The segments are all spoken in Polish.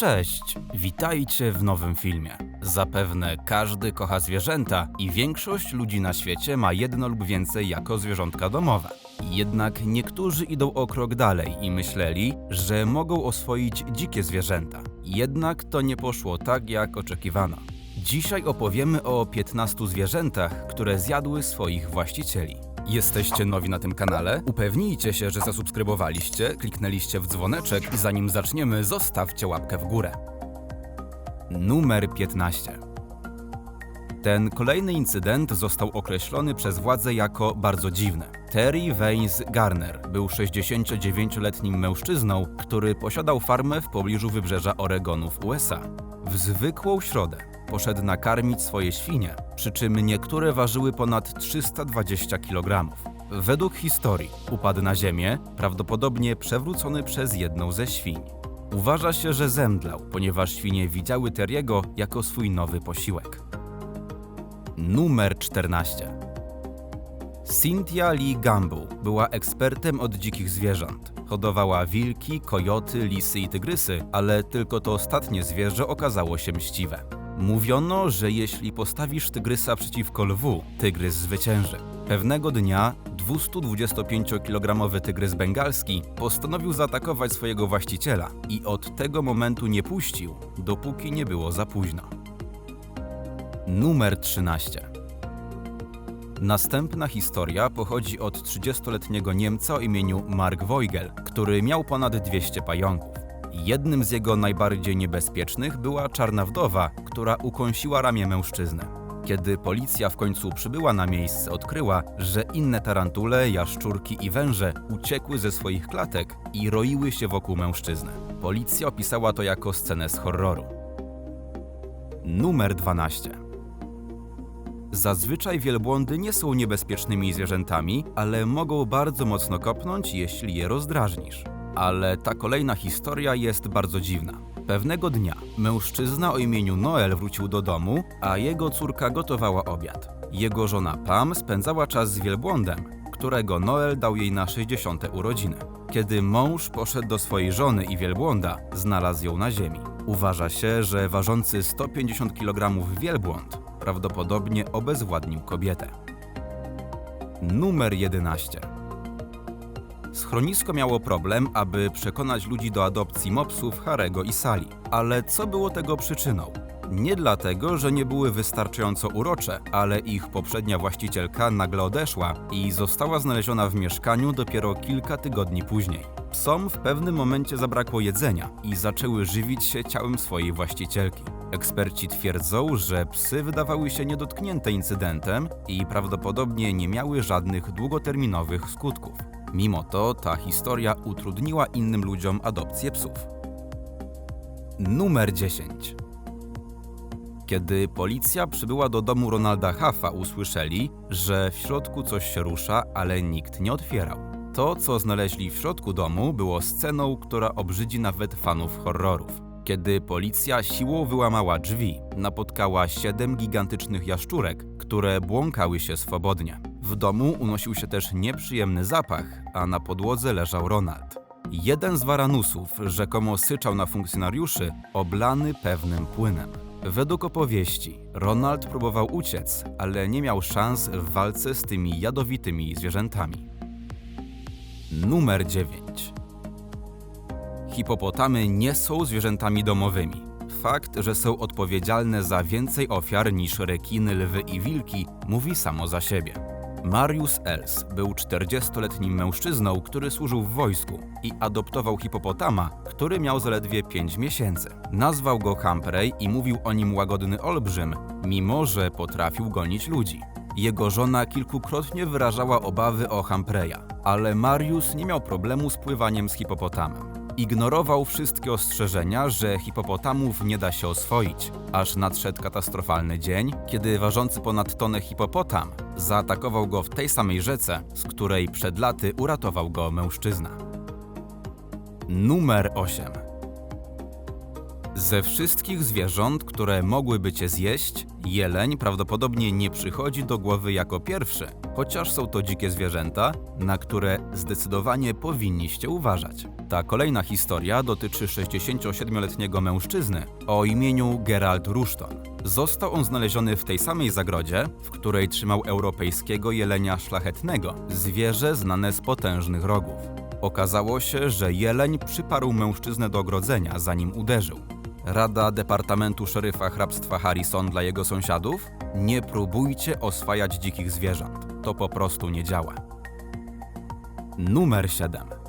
Cześć, witajcie w nowym filmie. Zapewne każdy kocha zwierzęta i większość ludzi na świecie ma jedno lub więcej jako zwierzątka domowe. Jednak niektórzy idą o krok dalej i myśleli, że mogą oswoić dzikie zwierzęta. Jednak to nie poszło tak, jak oczekiwano. Dzisiaj opowiemy o 15 zwierzętach, które zjadły swoich właścicieli. Jesteście nowi na tym kanale? Upewnijcie się, że zasubskrybowaliście, kliknęliście w dzwoneczek i zanim zaczniemy, zostawcie łapkę w górę. Numer 15. Ten kolejny incydent został określony przez władze jako bardzo dziwny. Terry Vance Garner był 69-letnim mężczyzną, który posiadał farmę w pobliżu wybrzeża Oregonu w USA. W zwykłą środę poszedł nakarmić swoje świnie, przy czym niektóre ważyły ponad 320 kg. Według historii upadł na ziemię, prawdopodobnie przewrócony przez jedną ze świń. Uważa się, że zemdlał, ponieważ świnie widziały Teriego jako swój nowy posiłek. Numer 14. Cynthia Lee Gamble była ekspertem od dzikich zwierząt. Hodowała wilki, kojoty, lisy i tygrysy, ale tylko to ostatnie zwierzę okazało się mściwe. Mówiono, że jeśli postawisz tygrysa przeciwko lwu, tygrys zwycięży. Pewnego dnia 225-kilogramowy tygrys bengalski postanowił zaatakować swojego właściciela i od tego momentu nie puścił, dopóki nie było za późno. Numer 13. Następna historia pochodzi od 30-letniego Niemca o imieniu Mark Weigel, który miał ponad 200 pająków. Jednym z jego najbardziej niebezpiecznych była czarna wdowa, która ukąsiła ramię mężczyzny. Kiedy policja w końcu przybyła na miejsce, odkryła, że inne tarantule, jaszczurki i węże uciekły ze swoich klatek i roiły się wokół mężczyzny. Policja opisała to jako scenę z horroru. Numer 12. Zazwyczaj wielbłądy nie są niebezpiecznymi zwierzętami, ale mogą bardzo mocno kopnąć, jeśli je rozdrażnisz. Ale ta kolejna historia jest bardzo dziwna. Pewnego dnia mężczyzna o imieniu Noel wrócił do domu, a jego córka gotowała obiad. Jego żona Pam spędzała czas z wielbłądem, którego Noel dał jej na 60. urodziny. Kiedy mąż poszedł do swojej żony i wielbłąda, znalazł ją na ziemi. Uważa się, że ważący 150 kg wielbłąd prawdopodobnie obezwładnił kobietę. Numer 11. Schronisko miało problem, aby przekonać ludzi do adopcji mopsów Harego i Sali. Ale co było tego przyczyną? Nie dlatego, że nie były wystarczająco urocze, ale ich poprzednia właścicielka nagle odeszła i została znaleziona w mieszkaniu dopiero kilka tygodni później. Psom w pewnym momencie zabrakło jedzenia i zaczęły żywić się ciałem swojej właścicielki. Eksperci twierdzą, że psy wydawały się niedotknięte incydentem i prawdopodobnie nie miały żadnych długoterminowych skutków. Mimo to ta historia utrudniła innym ludziom adopcję psów. Numer 10. Kiedy policja przybyła do domu Ronalda Huffa, usłyszeli, że w środku coś się rusza, ale nikt nie otwierał. To, co znaleźli w środku domu, było sceną, która obrzydzi nawet fanów horrorów. Kiedy policja siłą wyłamała drzwi, napotkała siedem gigantycznych jaszczurek, które błąkały się swobodnie. W domu unosił się też nieprzyjemny zapach, a na podłodze leżał Ronald. Jeden z waranusów rzekomo syczał na funkcjonariuszy, oblany pewnym płynem. Według opowieści, Ronald próbował uciec, ale nie miał szans w walce z tymi jadowitymi zwierzętami. Numer 9. Hipopotamy nie są zwierzętami domowymi. Fakt, że są odpowiedzialne za więcej ofiar niż rekiny, lwy i wilki, mówi samo za siebie. Marius Els był 40-letnim mężczyzną, który służył w wojsku i adoptował hipopotama, który miał zaledwie 5 miesięcy. Nazwał go Humphrey i mówił o nim łagodny olbrzym, mimo że potrafił gonić ludzi. Jego żona kilkukrotnie wyrażała obawy o Humphreya, ale Marius nie miał problemu z pływaniem z hipopotamem. Ignorował wszystkie ostrzeżenia, że hipopotamów nie da się oswoić, aż nadszedł katastrofalny dzień, kiedy ważący ponad tonę hipopotam zaatakował go w tej samej rzece, z której przed laty uratował go mężczyzna. Numer 8. Ze wszystkich zwierząt, które mogłyby cię zjeść, jeleń prawdopodobnie nie przychodzi do głowy jako pierwszy, chociaż są to dzikie zwierzęta, na które zdecydowanie powinniście uważać. Ta kolejna historia dotyczy 67-letniego mężczyzny o imieniu Gerald Rushton. Został on znaleziony w tej samej zagrodzie, w której trzymał europejskiego jelenia szlachetnego, zwierzę znane z potężnych rogów. Okazało się, że jeleń przyparł mężczyznę do ogrodzenia, zanim uderzył. Rada Departamentu Szeryfa Hrabstwa Harrison dla jego sąsiadów? Nie próbujcie oswajać dzikich zwierząt. To po prostu nie działa. Numer 7.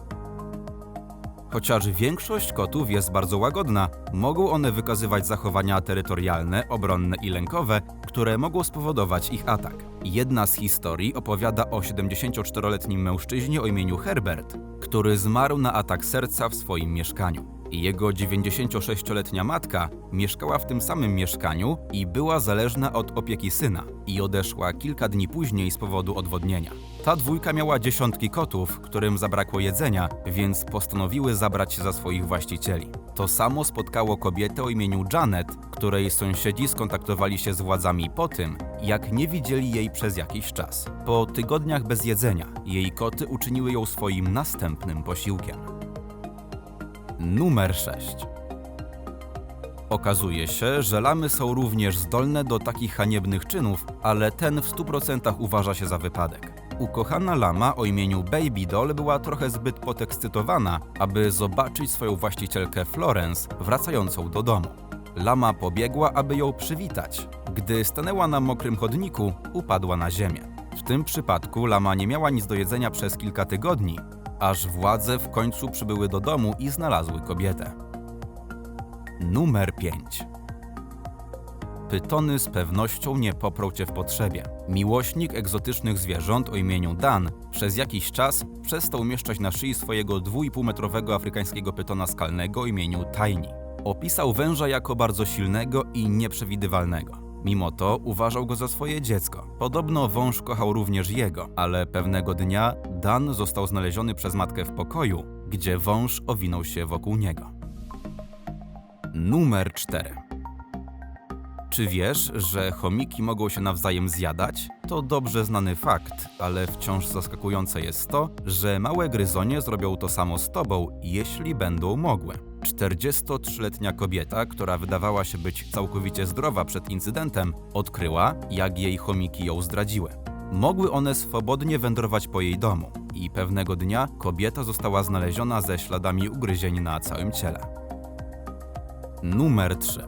Chociaż większość kotów jest bardzo łagodna, mogą one wykazywać zachowania terytorialne, obronne i lękowe, które mogą spowodować ich atak. Jedna z historii opowiada o 74-letnim mężczyźnie o imieniu Herbert, który zmarł na atak serca w swoim mieszkaniu. Jego 96-letnia matka mieszkała w tym samym mieszkaniu i była zależna od opieki syna i odeszła kilka dni później z powodu odwodnienia. Ta dwójka miała dziesiątki kotów, którym zabrakło jedzenia, więc postanowiły zabrać się za swoich właścicieli. To samo spotkało kobietę o imieniu Janet, której sąsiedzi skontaktowali się z władzami po tym, jak nie widzieli jej przez jakiś czas. Po tygodniach bez jedzenia, jej koty uczyniły ją swoim następnym posiłkiem. Numer 6. Okazuje się, że lamy są również zdolne do takich haniebnych czynów, ale ten w 100% uważa się za wypadek. Ukochana lama o imieniu Baby Doll była trochę zbyt podekscytowana, aby zobaczyć swoją właścicielkę Florence wracającą do domu. Lama pobiegła, aby ją przywitać. Gdy stanęła na mokrym chodniku, upadła na ziemię. W tym przypadku lama nie miała nic do jedzenia przez kilka tygodni, aż władze w końcu przybyły do domu i znalazły kobietę. Numer 5. Pytony z pewnością nie poprą cię w potrzebie. Miłośnik egzotycznych zwierząt o imieniu Dan przez jakiś czas przestał umieszczać na szyi swojego 2,5-metrowego afrykańskiego pytona skalnego o imieniu Tiny. Opisał węża jako bardzo silnego i nieprzewidywalnego. Mimo to uważał go za swoje dziecko. Podobno wąż kochał również jego, ale pewnego dnia Dan został znaleziony przez matkę w pokoju, gdzie wąż owinął się wokół niego. Numer 4. Czy wiesz, że chomiki mogą się nawzajem zjadać? To dobrze znany fakt, ale wciąż zaskakujące jest to, że małe gryzonie zrobią to samo z tobą, jeśli będą mogły. 43-letnia kobieta, która wydawała się być całkowicie zdrowa przed incydentem, odkryła, jak jej chomiki ją zdradziły. Mogły one swobodnie wędrować po jej domu i pewnego dnia kobieta została znaleziona ze śladami ugryzień na całym ciele. Numer 3.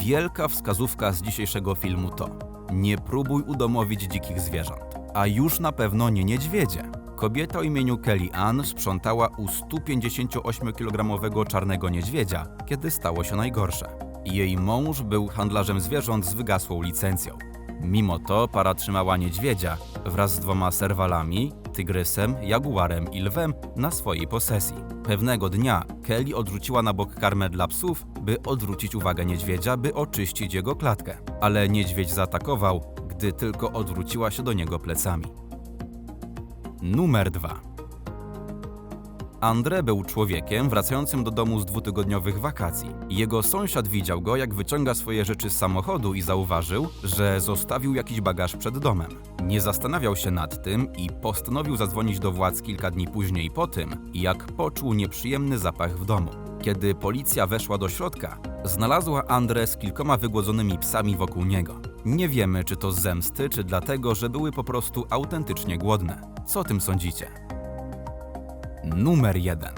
Wielka wskazówka z dzisiejszego filmu to: nie próbuj udomowić dzikich zwierząt, a już na pewno nie niedźwiedzie. Kobieta o imieniu Kelly Ann sprzątała u 158-kilogramowego czarnego niedźwiedzia, kiedy stało się najgorsze. Jej mąż był handlarzem zwierząt z wygasłą licencją. Mimo to para trzymała niedźwiedzia wraz z dwoma serwalami, tygrysem, jaguarem i lwem na swojej posesji. Pewnego dnia Kelly odrzuciła na bok karmę dla psów, by odwrócić uwagę niedźwiedzia, by oczyścić jego klatkę. Ale niedźwiedź zaatakował, gdy tylko odwróciła się do niego plecami. Numer 2. Andre był człowiekiem wracającym do domu z dwutygodniowych wakacji. Jego sąsiad widział go, jak wyciąga swoje rzeczy z samochodu i zauważył, że zostawił jakiś bagaż przed domem. Nie zastanawiał się nad tym i postanowił zadzwonić do władz kilka dni później po tym, jak poczuł nieprzyjemny zapach w domu. Kiedy policja weszła do środka, znalazła Andre z kilkoma wygłodzonymi psami wokół niego. Nie wiemy, czy to z zemsty, czy dlatego, że były po prostu autentycznie głodne. Co o tym sądzicie? Numer 1.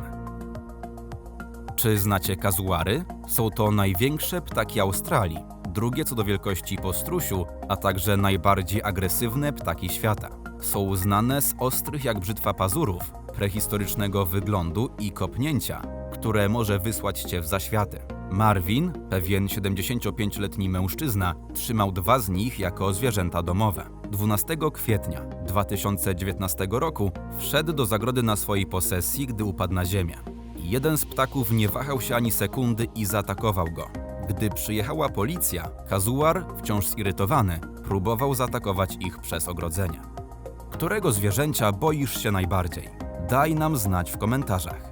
Czy znacie kazuary? Są to największe ptaki Australii, drugie co do wielkości po strusiu, a także najbardziej agresywne ptaki świata. Są znane z ostrych jak brzytwa pazurów, prehistorycznego wyglądu i kopnięcia, które może wysłać cię w zaświaty. Marvin, pewien 75-letni mężczyzna, trzymał dwa z nich jako zwierzęta domowe. 12 kwietnia 2019 roku wszedł do zagrody na swojej posesji, gdy upadł na ziemię. Jeden z ptaków nie wahał się ani sekundy i zaatakował go. Gdy przyjechała policja, Kazuar, wciąż zirytowany, próbował zaatakować ich przez ogrodzenie. Którego zwierzęcia boisz się najbardziej? Daj nam znać w komentarzach.